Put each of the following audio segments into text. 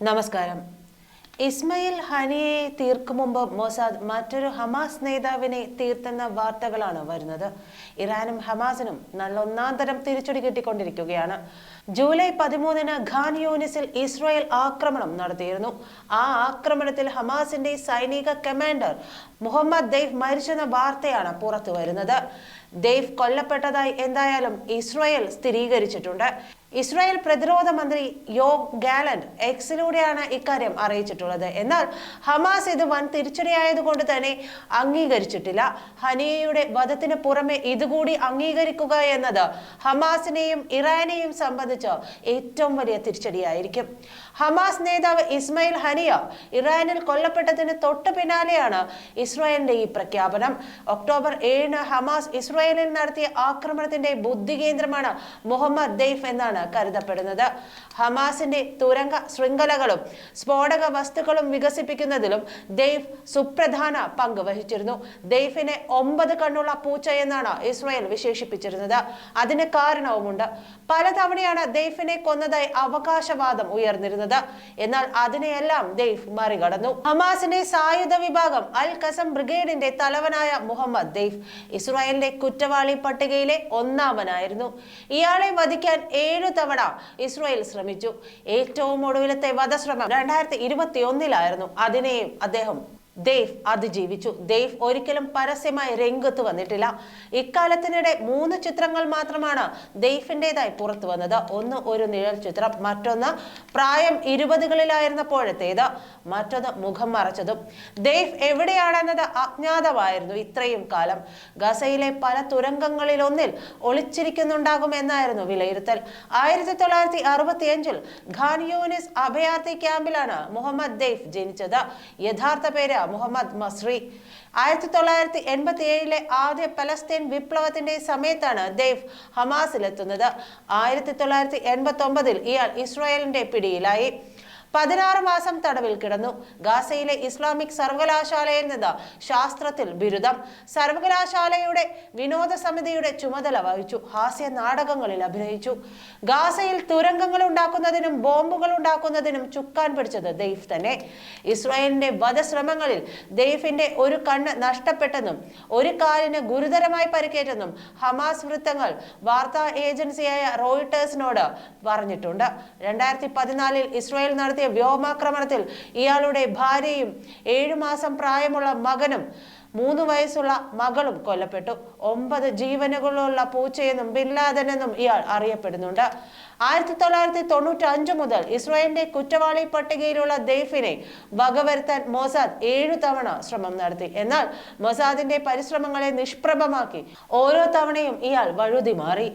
നമസ്കാരം. ഇസ്മയിൽ ഹനിയെ തീർക്കും മുമ്പ് മൊസാദ് മറ്റൊരു ഹമാസ് നേതാവിനെ തീർത്തെന്ന വാർത്തകളാണ് വരുന്നത്. ഇറാനും ഹമാസിനും നല്ല ഒന്നാം തരം തിരിച്ചടി കിട്ടിക്കൊണ്ടിരിക്കുകയാണ്. ജൂലൈ പതിമൂന്നിന് ഖാൻ യൂണിസിൽ ഇസ്രായേൽ ആക്രമണം നടത്തിയിരുന്നു. ആ ആക്രമണത്തിൽ ഹമാസിന്റെ സൈനിക കമാൻഡർ മുഹമ്മദ് ദെയ്ഫ് മരിച്ചെന്ന വാർത്തയാണ് പുറത്തു വരുന്നത് ദെയ്ഫ് കൊല്ലപ്പെട്ടതായി എന്തായാലും ഇസ്രായേൽ സ്ഥിരീകരിച്ചിട്ടുണ്ട്. ഇസ്രായേൽ പ്രതിരോധ മന്ത്രി യോ ഗാലന്റ് എക്സിലൂടെയാണ് ഇക്കാര്യം അറിയിച്ചിട്ടുള്ളത്. എന്നാൽ ഹമാസ് ഇത് വൻ തിരിച്ചടിയായതുകൊണ്ട് തന്നെ അംഗീകരിച്ചിട്ടില്ല. ഹനിയയുടെ വധത്തിന് പുറമെ ഇതുകൂടി അംഗീകരിക്കുക എന്നത് ഹമാസിനെയും ഇറാനെയും സംബന്ധിച്ച് ഏറ്റവും വലിയ തിരിച്ചടിയായിരിക്കും. ഹമാസ് നേതാവ് ഇസ്മയിൽ ഹനിയ ഇറാനിൽ കൊല്ലപ്പെട്ടതിന് തൊട്ടു പിന്നാലെയാണ് ഇസ്രായേലിന്റെ ഈ പ്രഖ്യാപനം. ഒക്ടോബർ ഏഴിന് ഹമാസ് ഇസ്രായേലിൽ നടത്തിയ ആക്രമണത്തിന്റെ ബുദ്ധി കേന്ദ്രമാണ് മുഹമ്മദ് ദെയ്ഫ് എന്നാണ് കരുതപ്പെടുന്നത്. ഹമാസിന്റെ തുരങ്ക ശൃംഖലകളും സ്ഫോടക വസ്തുക്കളും വികസിപ്പിക്കുന്നതിലും ദെയ്ഫ് സുപ്രധാന പങ്ക് വഹിച്ചിരുന്നു. ദെയ്ഫിനെ ഒമ്പത് കണ്ണുള്ള പൂച്ച എന്നാണ് ഇസ്രായേൽ വിശേഷിപ്പിച്ചിരുന്നത്. അതിന് കാരണവുമുണ്ട്. പലതവണയാണ് ദെയ്ഫിനെ കൊന്നതായി അവകാശവാദം ഉയർന്നിരുന്നത്. എന്നാൽ അതിനെയെല്ലാം ദെയ്ഫ് മറികടന്നു. ഹമാസിന്റെ സായുധ വിഭാഗം അൽ കസം ബ്രിഗേഡിന്റെ തലവനായ മുഹമ്മദ് ദെയ്ഫ് ഇസ്രായേലിന്റെ കുറ്റവാളി പട്ടികയിലെ ഒന്നാമനായിരുന്നു. ഇയാളെ വധിക്കാൻ ഏഴു തവണ ഇസ്രായേൽ ശ്രമിച്ചു. ഏറ്റവും ഒടുവിലത്തെ വധശ്രമം രണ്ടായിരത്തി ഇരുപത്തി ഒന്നിലായിരുന്നു അതിനെയും അദ്ദേഹം ദേവ് അതിജീവിച്ചു ദേവ് ഒരിക്കലും പരസ്യമായി രംഗത്ത് വന്നിട്ടില്ല. ഇക്കാലത്തിനിടെ മൂന്ന് ചിത്രങ്ങൾ മാത്രമാണ് ദേഫിന്റെതായി പുറത്തു വന്നത്. ഒന്ന് ഒരു നിഴൽ ചിത്രം മറ്റൊന്ന് പ്രായം ഇരുപതുകളിലായിരുന്നപ്പോഴത്തേത് മറ്റൊന്ന് മുഖം മറച്ചതും. ദേവ് എവിടെയാണെന്നത് അജ്ഞാതമായിരുന്നു ഇത്രയും കാലം. ഗസയിലെ പല തുരങ്കങ്ങളിലൊന്നിൽ ഒളിച്ചിരിക്കുന്നുണ്ടാകുമെന്നായിരുന്നു വിലയിരുത്തൽ. ആയിരത്തി തൊള്ളായിരത്തി അറുപത്തി അഞ്ചിൽ ഖാൻ യൂനിസ് അഭയാർത്ഥി ക്യാമ്പിലാണ് മുഹമ്മദ് ദേഫ് ജനിച്ചത്. യഥാർത്ഥ പേര് മുഹമ്മദ് മസ്രി. ആയിരത്തി തൊള്ളായിരത്തി എൺപത്തി ഏഴിലെ ആദ്യ പലസ്തീൻ വിപ്ലവത്തിന്റെ സമയത്താണ് ദേവ് ഹമാസിലെത്തുന്നത്. ആയിരത്തി തൊള്ളായിരത്തി എൺപത്തി ഒമ്പതിൽ ഇയാൾ ഇസ്രായേലിന്റെ പിടിയിലായി. പതിനാറ് മാസം തടവിൽ കിടന്നു. ഗാസയിലെ ഇസ്ലാമിക് സർവകലാശാലയിൽ നിന്ന് ശാസ്ത്രത്തിൽ ബിരുദം. സർവകലാശാലയുടെ വിനോദ സമിതിയുടെ ചുമതല വഹിച്ചു. ഹാസ്യ നാടകങ്ങളിൽ അഭിനയിച്ചു. ഗാസയിൽ തുരങ്കങ്ങൾ ഉണ്ടാക്കുന്നതിനും ബോംബുകൾ ഉണ്ടാക്കുന്നതിനും ചുക്കാൻ പിടിച്ചത് ദെയ്ഫ് തന്നെ. ഇസ്രായേലിന്റെ വധശ്രമങ്ങളിൽ ദെയ്ഫിന്റെ ഒരു കണ്ണ് നഷ്ടപ്പെട്ടെന്നും ഒരു കാലിന് ഗുരുതരമായി പരിക്കേറ്റെന്നും ഹമാസ് വൃത്തങ്ങൾ വാർത്താ ഏജൻസിയായ റോയിട്ടേഴ്സിനോട് പറഞ്ഞിട്ടുണ്ട്. രണ്ടായിരത്തി പതിനാലിൽ ഇസ്രായേൽ വ്യോമാക്രമണത്തിൽ ഇയാളുടെ ഭാര്യയും ഏഴു മാസം പ്രായമുള്ള മകനും മൂന്ന് വയസ്സുള്ള മകളും കൊല്ലപ്പെട്ടു. ഒമ്പത് ജീവനുകളുള്ള പൂച്ചയെന്നും ബില്ലാദനെന്നും ഇയാൾ അറിയപ്പെടുന്നുണ്ട്. ആയിരത്തി തൊള്ളായിരത്തി തൊണ്ണൂറ്റി അഞ്ച് മുതൽ ഇസ്രായേലിന്റെ കുറ്റവാളി പട്ടികയിലുള്ള ദൈഫിനെ വകവരുത്താൻ മൊസാദ് ഏഴു തവണ ശ്രമം നടത്തി. എന്നാൽ മൊസാദിന്റെ പരിശ്രമങ്ങളെ നിഷ്പ്രഭമാക്കി ഓരോ തവണയും ഇയാൾ വഴുതി മാറി.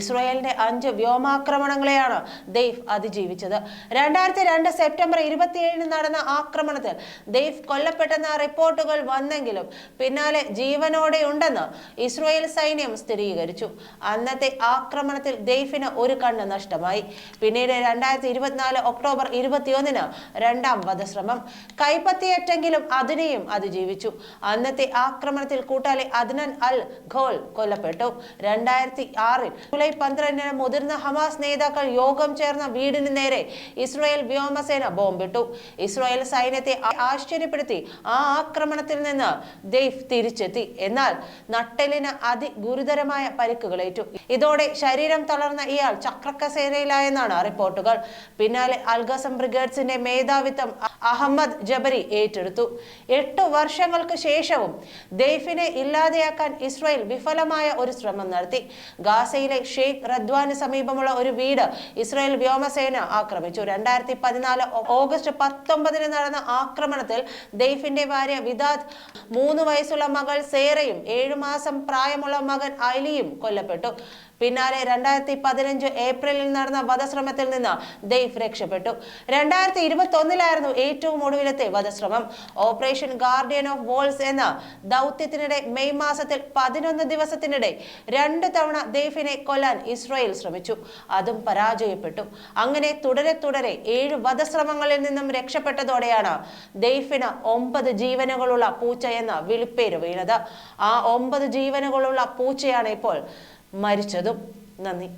ഇസ്രായേലിന്റെ അഞ്ച് വ്യോമാക്രമണങ്ങളെയാണ് ദൈഫ് അതിജീവിച്ചത്. രണ്ടായിരത്തി രണ്ട് സെപ്റ്റംബർ ഇരുപത്തിയേഴിന് നടന്ന ആക്രമണത്തിൽ ദൈഫ് കൊല്ലപ്പെട്ടെന്ന റിപ്പോർട്ടുകൾ വന്നെങ്കിലും പിന്നാലെ ജീവനോടെ ഉണ്ടെന്ന് ഇസ്രായേൽ സൈന്യം സ്ഥിരീകരിച്ചു. അന്നത്തെ ആക്രമണത്തിൽ ദെയ്ഫിന് ഒരു കണ്ണ് നഷ്ടമായി. പിന്നീട് രണ്ടായിരത്തി ഇരുപത്തിനാല് ഒക്ടോബർ ഇരുപത്തിയൊന്നിന് രണ്ടാം വധശ്രമം. കൈപ്പത്തിയേറ്റെങ്കിലും അതിനെയും അതിജീവിച്ചു. അന്നത്തെ ആക്രമണത്തിൽ കൂട്ടാളി അദ്നൻ അൽ ഖോൽ കൊല്ലപ്പെട്ടു. രണ്ടായിരത്തി ആറിൽ ജൂലൈ പന്ത്രണ്ടിന് മുതിർന്ന ഹമാസ് നേതാക്കൾ യോഗം ചേർന്ന വീടിന് നേരെ ഇസ്രായേൽ വ്യോമസേന ബോംബിട്ടു. ഇസ്രായേൽ സൈന്യത്തെ ആശ്ചര്യപ്പെടുത്തി. ആ ആക്രമണത്തിൽ നിന്ന് ദെയ്ഫ് തിരിച്ചെത്തി. എന്നാൽ നട്ടെല്ലിന് അതിഗുരുതരമായ പരിക്കുകളേറ്റു ഇതോടെ ശരീരം തളർന്ന ഇയാൾ ചക്രക്കസേനയിലായെന്നാണ് റിപ്പോർട്ടുകൾ. പിന്നാലെ അൽഗസം ബ്രിഗേഡ്സിന്റെ മേധാവിത്വം അഹമ്മദ് ജബരി ഏറ്റെടുത്തു. എട്ടു വർഷങ്ങൾക്ക് ശേഷവും ദെയ്ഫിനെ ഇല്ലാതെയാക്കാൻ ഇസ്രായേൽ വിഫലമായ ഒരു ശ്രമം നടത്തി. ഗാസയിലെ ഷെയ്ഖ് റദ്വാന് സമീപമുള്ള ഒരു വീട് ഇസ്രായേൽ വ്യോമസേന ആക്രമിച്ചു. രണ്ടായിരത്തി പതിനാല് ഓഗസ്റ്റ് പത്തൊമ്പതിന് നടന്ന ആക്രമണത്തിൽ ദെയ്ഫിന്റെ ഭാര്യ വിദാദ് മൂന്ന് വയസ്സുള്ള മകൾ സേറയും ഏഴു മാസം പ്രായമുള്ള മകൻ അലിയും കൊല്ലപ്പെട്ടു. പിന്നാലെ രണ്ടായിരത്തി പതിനഞ്ച് ഏപ്രിലിൽ നടന്ന വധശ്രമത്തിൽ നിന്ന് ദെയ്ഫ് രക്ഷപ്പെട്ടു. രണ്ടായിരത്തി ഇരുപത്തി ഒന്നിലായിരുന്നു ഏറ്റവും ഒടുവിലത്തെ വധശ്രമം. ഓപ്പറേഷൻ ഗാർഡിയൻ ഓഫ് വോൾസ് എന്ന ദൗത്യത്തിനിടെ മെയ് മാസത്തിൽ പതിനൊന്ന് ദിവസത്തിനിടെ രണ്ട് തവണ ദെയ്ഫിനെ കൊല്ലാൻ ഇസ്രായേൽ ശ്രമിച്ചു. അതും പരാജയപ്പെട്ടു. അങ്ങനെ തുടരെ തുടരെ ഏഴ് വധശ്രമങ്ങളിൽ നിന്നും രക്ഷപ്പെട്ടതോടെയാണ് ദെയ്ഫിന് ഒമ്പത് ജീവനുകളുള്ള പൂച്ച എന്ന വിളിപ്പേര് വീണത്. ആ ഒമ്പത് ജീവനുകളുള്ള പൂച്ചയാണ് ഇപ്പോൾ മരിച്ചതും നന്ദി.